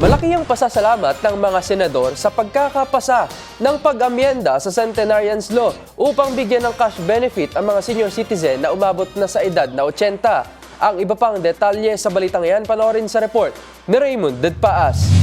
Malaki ang pasasalamat ng mga senador sa pagkakapasa ng pag-amyenda sa Centenarians Law upang bigyan ng cash benefit ang mga senior citizen na umabot na sa edad na 80. Ang iba pang detalye sa balitang yan panoorin sa report ni Raymond Dedpaas.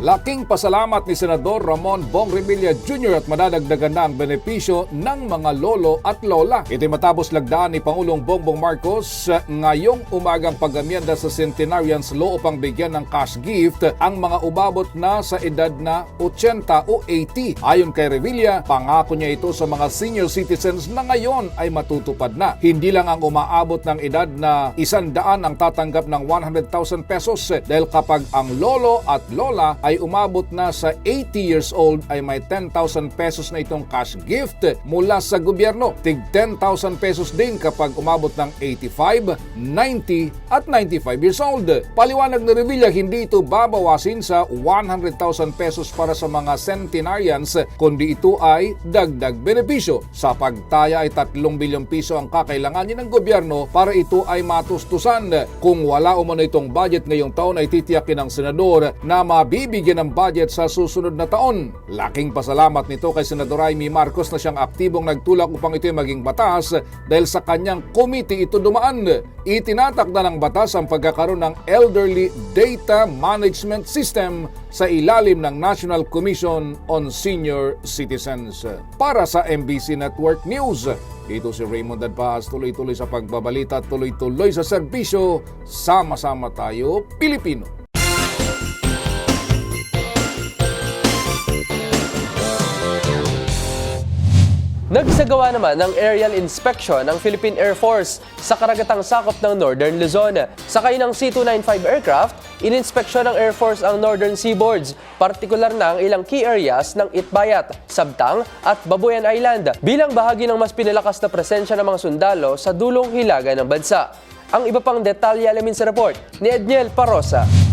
Laking pasalamat ni Senador Ramon Bong Revilla Jr. at madadagdagan na ang benepisyo ng mga lolo at lola. Ito'y matapos lagdaan ni Pangulong Bongbong Marcos uh, ngayong umagang pag-amyenda sa Centenarians Law upang bigyan ng cash gift ang mga umabot na sa edad na 80 o 80. Ayon kay Revilla, pangako niya ito sa mga senior citizens na ngayon ay matutupad na. Hindi lang ang umaabot ng edad na isandaan ang tatanggap ng 100,000 pesos eh, dahil kapag ang lolo at lola ay umabot na sa 80 years old ay may 10,000 pesos na itong cash gift mula sa gobyerno. Tig 10,000 pesos din kapag umabot ng 85, 90 at 95 years old. Paliwanag ni Revilla, hindi ito babawasin sa 100,000 pesos para sa mga centenarians kundi ito ay dagdag benepisyo. Sa pagtaya ay 3 bilyong piso ang kakailanganin ng gobyerno para ito ay matustusan. Kung wala umano itong budget ngayong taon ay titiyakin ng senador na mabibigyan ng budget sa susunod na taon. Laking pasalamat nito kay Senador Amy Marcos na siyang aktibong nagtulak upang ito maging batas dahil sa kanyang committee ito dumaan. Itinatak na ng batas ang pagkakaroon ng Elderly Data Management System sa ilalim ng National Commission on Senior Citizens. Para sa MBC Network News, ito si Raymond Dadpaas, tuloy-tuloy sa pagbabalita, tuloy-tuloy sa serbisyo, sama-sama tayo, Pilipino. Nagsagawa naman ng aerial inspection ng Philippine Air Force sa karagatang sakop ng Northern Luzon. Sakay ng C-295 aircraft, ininspeksyon ng Air Force ang Northern Seaboards, partikular na ang ilang key areas ng Itbayat, Sabtang at Babuyan Island bilang bahagi ng mas pinalakas na presensya ng mga sundalo sa dulong hilaga ng bansa. Ang iba pang detalye alamin sa report ni Edniel Parosa.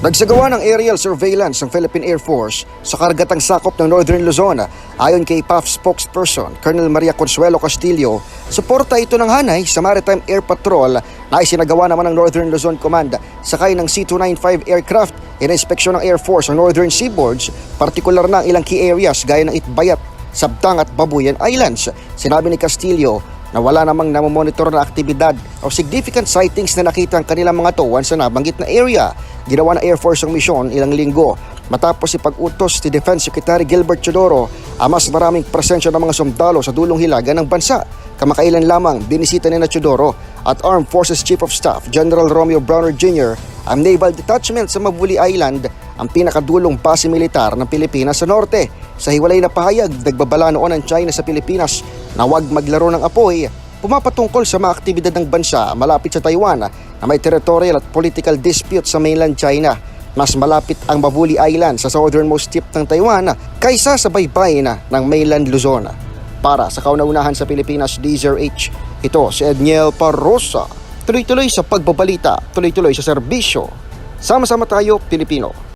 Nagsagawa ng aerial surveillance ng Philippine Air Force sa karagatang sakop ng Northern Luzon. Ayon kay PAF spokesperson Colonel Maria Consuelo Castillo, suporta ito ng hanay sa Maritime Air Patrol na isinagawa naman ng Northern Luzon Command sakay ng C-295 aircraft. Ininspeksyon ng Air Force ang Northern Seaboards, partikular na ang ilang key areas gaya ng Itbayat, Sabtang at Babuyan Islands. Sinabi ni Castillo na wala namang namomonitor na aktibidad o significant sightings na nakita ang kanilang mga tuwan sa nabanggit na area. Ginawa ng Air Force ang misyon ilang linggo matapos ipag-utos ni Defense Secretary Gilbert Chodoro ang mas maraming presensya ng mga sundalo sa dulong hilaga ng bansa. Kamakailan lamang binisita ni na Chodoro at Armed Forces Chief of Staff General Romeo Browner Jr. ang Naval Detachment sa Mabuli Island ang pinakadulong base militar ng Pilipinas sa norte. Sa hiwalay na pahayag, nagbabala noon ang China sa Pilipinas na huwag maglaro ng apoy pumapatungkol sa mga aktibidad ng bansa malapit sa Taiwan na may territorial at political dispute sa mainland China. Mas malapit ang Babuli Island sa southernmost tip ng Taiwan kaysa sa baybayin ng mainland Luzon. Para sa kauna-unahan sa Pilipinas DZRH, ito si Edniel Parrosa. Tuloy-tuloy sa pagbabalita, tuloy-tuloy sa serbisyo. Sama-sama tayo, Pilipino.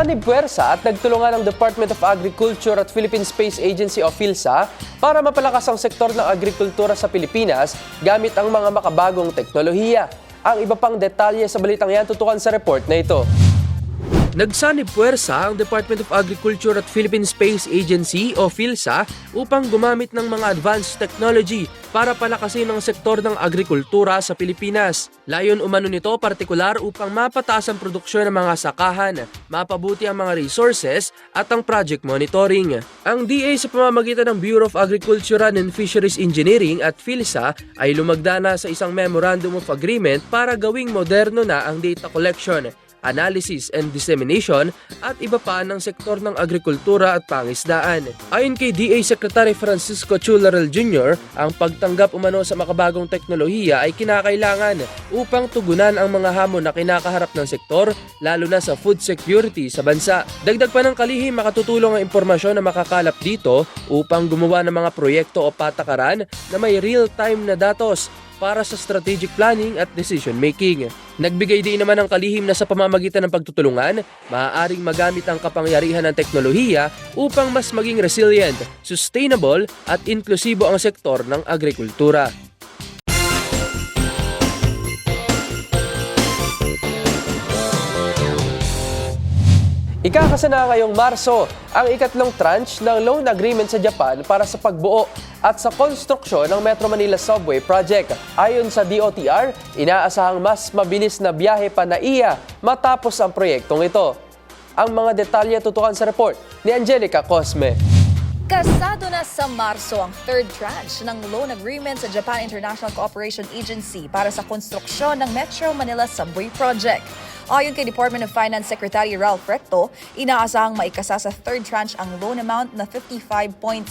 Nagsanib puwersa at nagtulungan ng Department of Agriculture at Philippine Space Agency o PhilSA para mapalakas ang sektor ng agrikultura sa Pilipinas gamit ang mga makabagong teknolohiya. Ang iba pang detalye sa balitang yan tutukan sa report na ito. Nagsanib puwersa ang Department of Agriculture at Philippine Space Agency o PhilSA upang gumamit ng mga advanced technology para palakasin ang sektor ng agrikultura sa Pilipinas. Layon umano nito partikular upang mapataas ang produksyon ng mga sakahan, mapabuti ang mga resources at ang project monitoring. Ang DA sa pamamagitan ng Bureau of Agriculture and Fisheries Engineering at PhilSA ay lumagda na sa isang Memorandum of Agreement para gawing moderno na ang data collection analysis and dissemination at iba pa ng sektor ng agrikultura at pangisdaan. Ayon kay DA Secretary Francisco Chularel Jr., ang pagtanggap umano sa makabagong teknolohiya ay kinakailangan upang tugunan ang mga hamon na kinakaharap ng sektor, lalo na sa food security sa bansa. Dagdag pa ng kalihim, makatutulong ang impormasyon na makakalap dito upang gumawa ng mga proyekto o patakaran na may real-time na datos para sa strategic planning at decision making. Nagbigay din naman ng kalihim na sa pamamagitan ng pagtutulungan, maaaring magamit ang kapangyarihan ng teknolohiya upang mas maging resilient, sustainable at inklusibo ang sektor ng agrikultura. Ikakasa na ngayong Marso ang ikatlong tranche ng loan agreement sa Japan para sa pagbuo at sa konstruksyon ng Metro Manila Subway Project. Ayon sa DOTR, inaasahang mas mabilis na biyahe pa na iya matapos ang proyektong ito. Ang mga detalye tutukan sa report ni Angelica Cosme. Kasado na sa Marso ang third tranche ng loan agreement sa Japan International Cooperation Agency para sa konstruksyon ng Metro Manila Subway Project. Ayon kay Department of Finance Secretary Ralph Recto, inaasahang maikasa sa third tranche ang loan amount na 55.7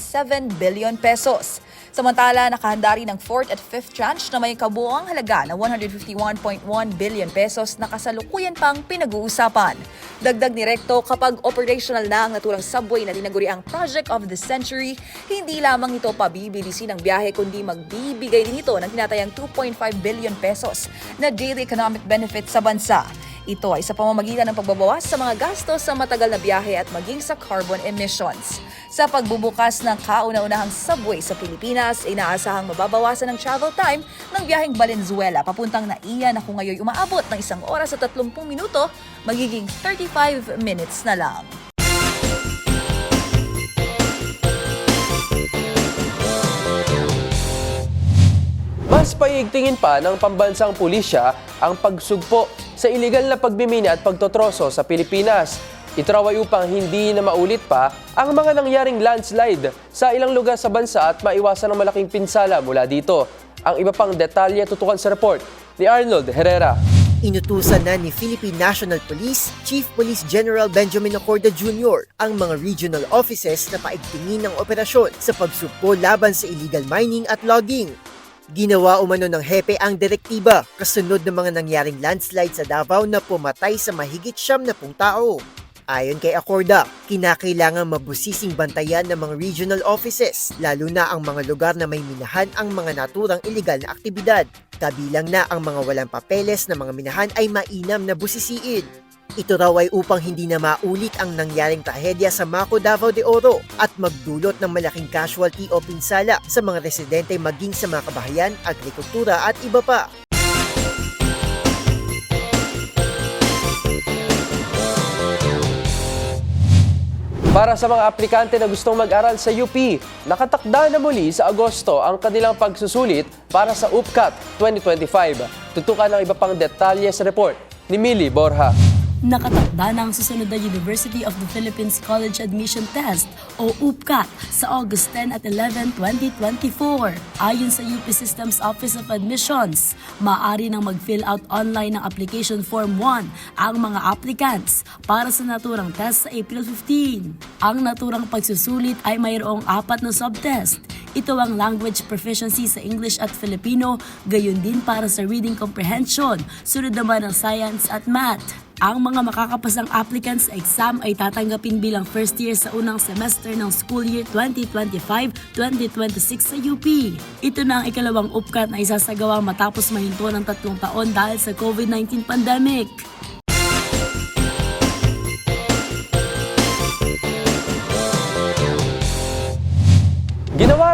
billion pesos. Samantala, nakahanda rin ang fourth at fifth tranche na may kabuoang halaga na 151.1 billion pesos na kasalukuyan pang pinag-uusapan. Dagdag ni Recto, kapag operational na ang naturang subway na tinaguri ang Project of the Century, hindi lamang ito pabibilisin ang biyahe kundi magbibigay din ito ng tinatayang 2.5 billion pesos na daily economic benefit sa bansa. Ito ay sa pamamagitan ng pagbabawas sa mga gastos sa matagal na biyahe at maging sa carbon emissions. Sa pagbubukas ng kauna-unahang subway sa Pilipinas, inaasahang mababawasan ang travel time ng biyaheng Valenzuela papuntang Naiya na kung ngayon umaabot ng isang oras at 30 minuto, magiging 35 minutes na lang. Mas paigtingin pa ng pambansang pulisya ang pagsugpo sa iligal na pagmimina at pagtotroso sa Pilipinas. Ito raw ay upang hindi na maulit pa ang mga nangyaring landslide sa ilang lugar sa bansa at maiwasan ang malaking pinsala mula dito. Ang iba pang detalye tutukan sa report ni Arnold Herrera. Inutusan na ni Philippine National Police Chief Police General Benjamin Acorda Jr. ang mga regional offices na paigtingin ng operasyon sa pagsugpo laban sa illegal mining at logging. Ginawa umano ng hepe ang direktiba kasunod ng mga nangyaring landslide sa Davao na pumatay sa mahigit siyam na pung tao. Ayon kay Acorda, kinakailangan mabusising bantayan ng mga regional offices, lalo na ang mga lugar na may minahan ang mga naturang iligal na aktibidad. Kabilang na ang mga walang papeles na mga minahan ay mainam na busisiin. Ito raw ay upang hindi na maulit ang nangyaring trahedya sa Mako Davao de Oro at magdulot ng malaking casualty o pinsala sa mga residente maging sa mga kabahayan, agrikultura at iba pa. Para sa mga aplikante na gustong mag-aral sa UP, nakatakda na muli sa Agosto ang kanilang pagsusulit para sa UPCAT 2025. Tutukan ang iba pang detalye sa report ni Millie Borja. Nakatakda na ang susunod na University of the Philippines College Admission Test o UPCAT sa August 10 at 11, 2024. Ayon sa UP Systems Office of Admissions, maaari nang mag-fill out online ng Application Form 1 ang mga applicants para sa naturang test sa April 15. Ang naturang pagsusulit ay mayroong apat na subtest. Ito ang language proficiency sa English at Filipino, gayon din para sa reading comprehension, sunod naman ang science at math. Ang mga makakapasang applicants sa exam ay tatanggapin bilang first year sa unang semester ng school year 2025-2026 sa UP. Ito na ang ikalawang UPCAT na isasagawa matapos mahinto ng tatlong taon dahil sa COVID-19 pandemic.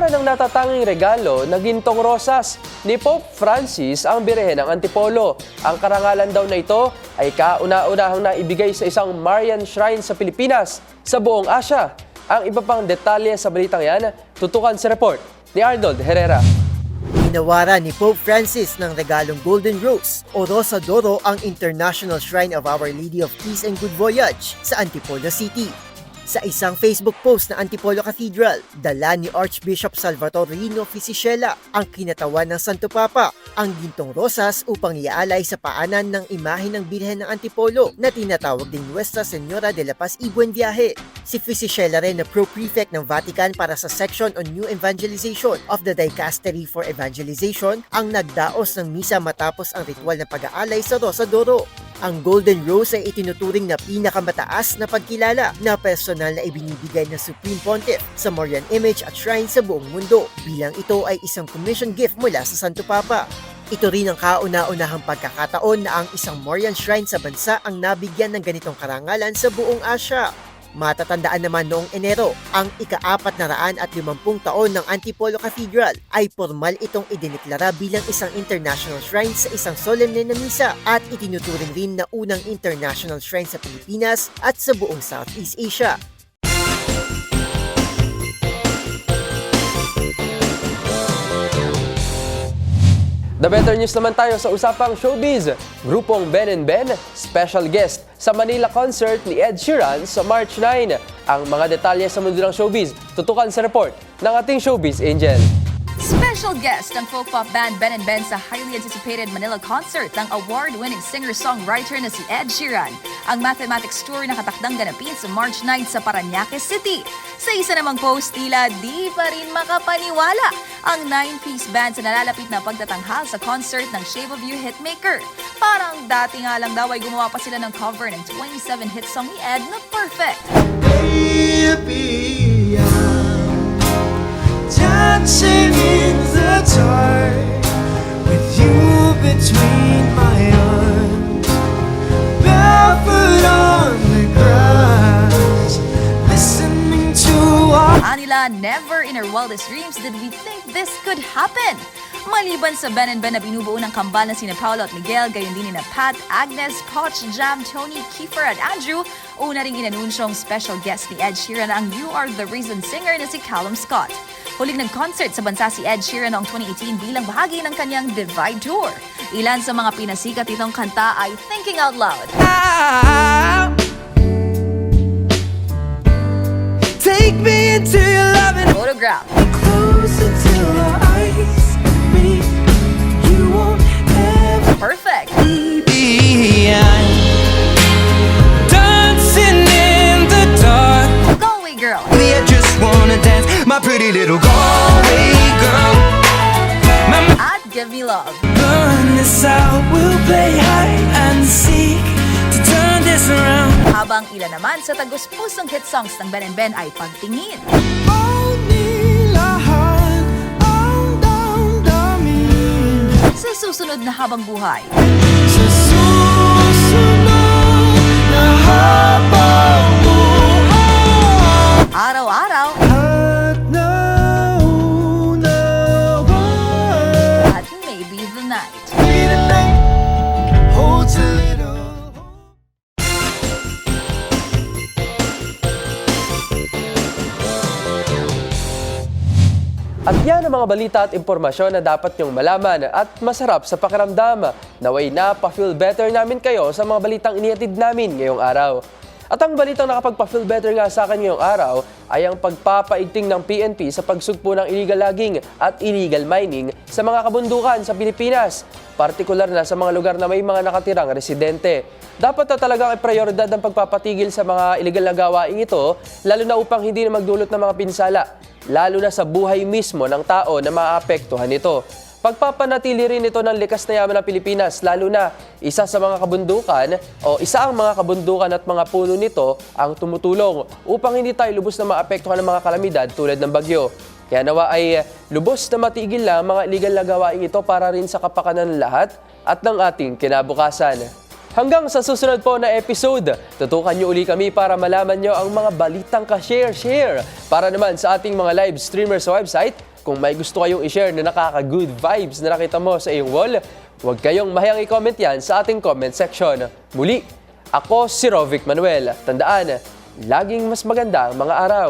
Tinawaran ng natatanging regalo na gintong rosas ni Pope Francis ang birehe ng Antipolo. Ang karangalan daw na ito ay kauna-unahang naibigay sa isang Marian Shrine sa Pilipinas sa buong Asya. Ang iba pang detalye sa balitang yan, tutukan sa report ni Arnold Herrera. Ginawaran ni Pope Francis ng regalong Golden Rose o Rosa d'Oro ang International Shrine of Our Lady of Peace and Good Voyage sa Antipolo City. Sa isang Facebook post na Antipolo Cathedral, dala ni Archbishop Salvatore Rino Fisicella ang kinatawan ng Santo Papa, ang gintong rosas upang iaalay sa paanan ng imahe ng Birhen ng Antipolo na tinatawag din Nuestra Senora de la Paz y Buen Viaje. Si Fisicella rin na Pro-Prefect ng Vatican para sa Section on New Evangelization of the Dicastery for Evangelization ang nagdaos ng misa matapos ang ritual na pag-aalay sa Rosa d'Oro. Ang Golden Rose ay itinuturing na pinakamataas na pagkilala na personal na ibinibigay ng Supreme Pontiff sa Marian image at shrine sa buong mundo. Bilang ito ay isang commission gift mula sa Santo Papa. Ito rin ang kauna-unahang pagkakataon na ang isang Marian shrine sa bansa ang nabigyan ng ganitong karangalan sa buong Asya. Matatandaan naman noong Enero, ang ika-apat na raan at limampung taon ng Antipolo Cathedral ay formal itong idineklara bilang isang international shrine sa isang solemne na misa at itinuturing rin na unang international shrine sa Pilipinas at sa buong Southeast Asia. The better news naman tayo sa usapang showbiz. Grupong Ben and Ben, special guest sa Manila concert ni Ed Sheeran sa March 9. Ang mga detalye sa mundo ng showbiz, tutukan sa report ng ating showbiz angel. Special guest ang folk pop band Ben and Ben sa highly anticipated Manila concert ng award-winning singer-songwriter na si Ed Sheeran. Ang mathematics tour na katakdang ganapin sa March 9 sa Paranaque City. Sa isa namang post, tila di pa rin makapaniwala ang nine-piece band sa nalalapit na pagtatanghal sa concert ng Shape of You hitmaker. Parang dati nga lang daw ay gumawa pa sila ng cover ng 27 hit song ni Ed na perfect. Baby, I'm dancing never in our wildest dreams did we think this could happen. Maliban sa Ben and Ben na binubuo ng kambal na sina Paolo at Miguel, gayon din ni na Pat, Agnes, Poch, Jam, Tony, Kiefer at Andrew, una ring inanunsyong special guest ni Ed Sheeran ang You Are The Reason singer na si Callum Scott. Huling nag-concert sa bansa si Ed Sheeran noong 2018 bilang bahagi ng kanyang Divide Tour. Ilan sa mga pinasikat nitong kanta ay Thinking Out Loud, Take me into Photograph, Perfect, dancing in the dark. Galway Girl, I just wanna dance, my pretty little Galway girl. At Give Me Love. burn this out, we'll play hide and seek to turn this around. Habang ilan naman sa tagus-pusong hit songs ng Ben and Ben ay pagtingin. Only Sa susunod na habang buhay, sa susunod na habang buhay. araw-araw Ang mga balita at impormasyon na dapat niyong malaman at masarap sa pakiramdam. Naway na pa-feel better namin kayo sa mga balitang inihatid namin ngayong araw. At ang balitang nakapagpa-feel better nga sa akin ngayong araw ay ang pagpapaigting ng PNP sa pagsugpo ng illegal logging at illegal mining sa mga kabundukan sa Pilipinas, partikular na sa mga lugar na may mga nakatirang residente. Dapat na talagang prioridad ang pagpapatigil sa mga illegal na gawain ito, lalo na upang hindi na magdulot ng mga pinsala, lalo na sa buhay mismo ng tao na maapektuhan nito. Pagpapanatili rin ito ng likas na yaman ng Pilipinas, lalo na isa sa mga kabundukan o isa ang mga kabundukan at mga puno nito ang tumutulong upang hindi tayo lubos na maapektuhan ng mga kalamidad tulad ng bagyo. Kaya nawa ay lubos na matigil lang mga illegal na gawain ito para rin sa kapakanan ng lahat at ng ating kinabukasan. Hanggang sa susunod po na episode, tutukan nyo uli kami para malaman nyo ang mga balitang ka-share-share. Para naman sa ating mga live streamer sa website, kung may gusto kayong i-share na nakaka-good vibes na nakita mo sa iyong wall, huwag kayong mahiyang i-comment yan sa ating comment section. Muli, ako si Rovic Manuel. Tandaan, laging mas maganda ang mga araw.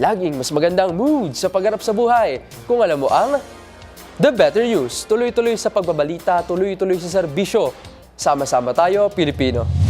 Laging mas magandang mood sa pagharap sa buhay. Kung alam mo ang The Better News. Tuloy-tuloy sa pagbabalita, tuloy-tuloy sa serbisyo. Sama-sama tayo, Pilipino.